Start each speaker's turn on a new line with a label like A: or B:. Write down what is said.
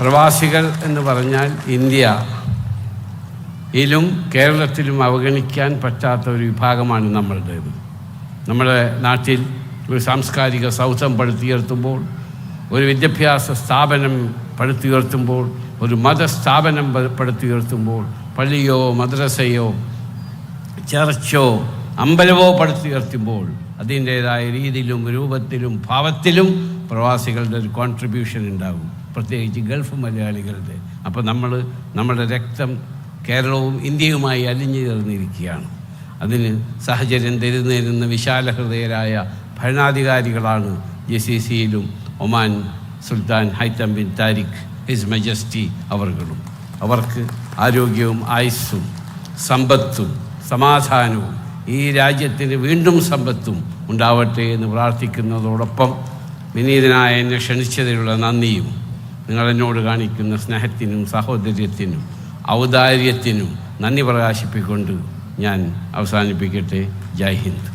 A: പ്രവാസികൾ എന്ന് പറഞ്ഞാൽ ഇന്ത്യ. ഇതിലും കേരളത്തിലും അവഗണിക്കാൻ പറ്റാത്ത ഒരു വിഭാഗമാണ് നമ്മളുടേത്. നമ്മുടെ നാട്ടിൽ ഒരു സാംസ്കാരിക സൗധം പടുത്തുയർത്തുമ്പോൾ ഒരു വിദ്യാഭ്യാസ സ്ഥാപനം പടുത്തുയർത്തുമ്പോൾ ഒരു മതസ്ഥാപനം പടുത്തുയർത്തുമ്പോൾ പള്ളിയോ മദ്രസയോ ചർച്ചോ അമ്പലമോ പടുത്തുയർത്തുമ്പോൾ അതിന്റേതായ രീതിയിലും രൂപത്തിലും ഭാവത്തിലും പ്രവാസികളുടെ ഒരു കോൺട്രിബ്യൂഷൻ ഉണ്ടാകും. പ്രത്യേകിച്ച് ഗൾഫ് മലയാളികളുടെ. അപ്പോൾ നമ്മൾ നമ്മുടെ രക്തം കേരളവും ഇന്ത്യയുമായി അലിഞ്ഞു ചേർന്നിരിക്കുകയാണ്. അതിന് സാഹചര്യം വിശാല ഹൃദയരായ ഭരണാധികാരികളാണ് ജെ സി സിയിലും ഒമാൻ സുൽത്താൻ Haitham bin Tariq his majesty അവർകളും. അവർക്ക് ആരോഗ്യവും ആയുസ്സും സമ്പത്തും സമാധാനവും ഈ രാജ്യത്തിന് വീണ്ടും സമ്പത്തും ഉണ്ടാവട്ടെ എന്ന് പ്രാർത്ഥിക്കുന്നതോടൊപ്പം വിനീതനായ എന്നെ ക്ഷണിച്ചതിലുള്ള നന്ദിയും നിങ്ങൾ എന്നോട് കാണിക്കുന്ന സ്നേഹത്തിനും സഹോദര്യത്തിനും ഔദാര്യത്തിനും നന്ദി പ്രകാശിപ്പിക്കൊണ്ട് ഞാൻ അവസാനിപ്പിക്കട്ടെ. ജയ് ഹിന്ദ്.